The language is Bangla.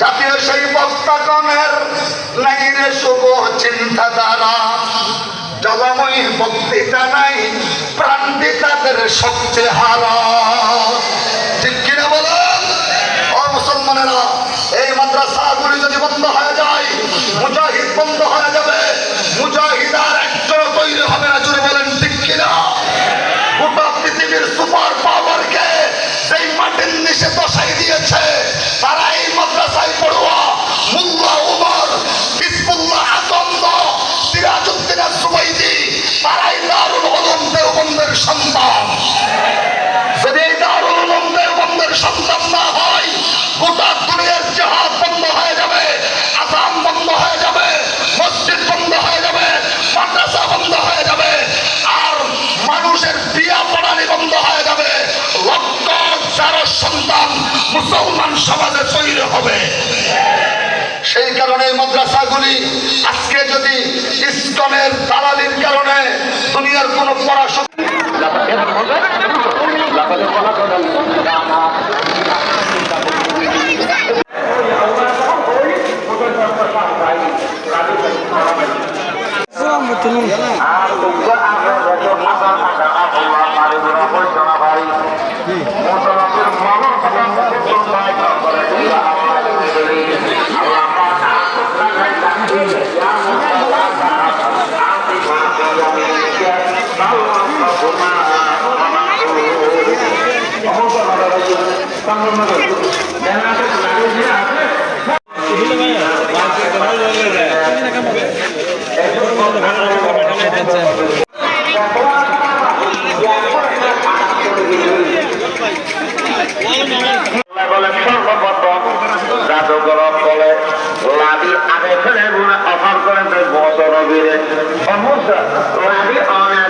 জাতীয় সেই বস্তাগণের নাই রে শুভ চিন্তাধারা। জলময়ী বক্তৃতা নাই প্রাণ তাদের সবচেয়ে হারা যদি বন্ধ হয়ে যায় বন্ধ হয়ে যাবে। হবে বলেন পৃথিবীর সুপার পাওয়ারকে সেই মাটির নিচে বসাই দিয়েছে। তারা এই মাদ্রাসায় পড়ুয়া। মুসলমান সমাজে তৈরি হবে। সেই কারণে মাদ্রাসাগুলি আজকে যদি ইসকনের দালালির কারণে দুনিয়ার কোনো পড়াশোনা অফার করেন মত নবীরে সমস্যা লাভি অনে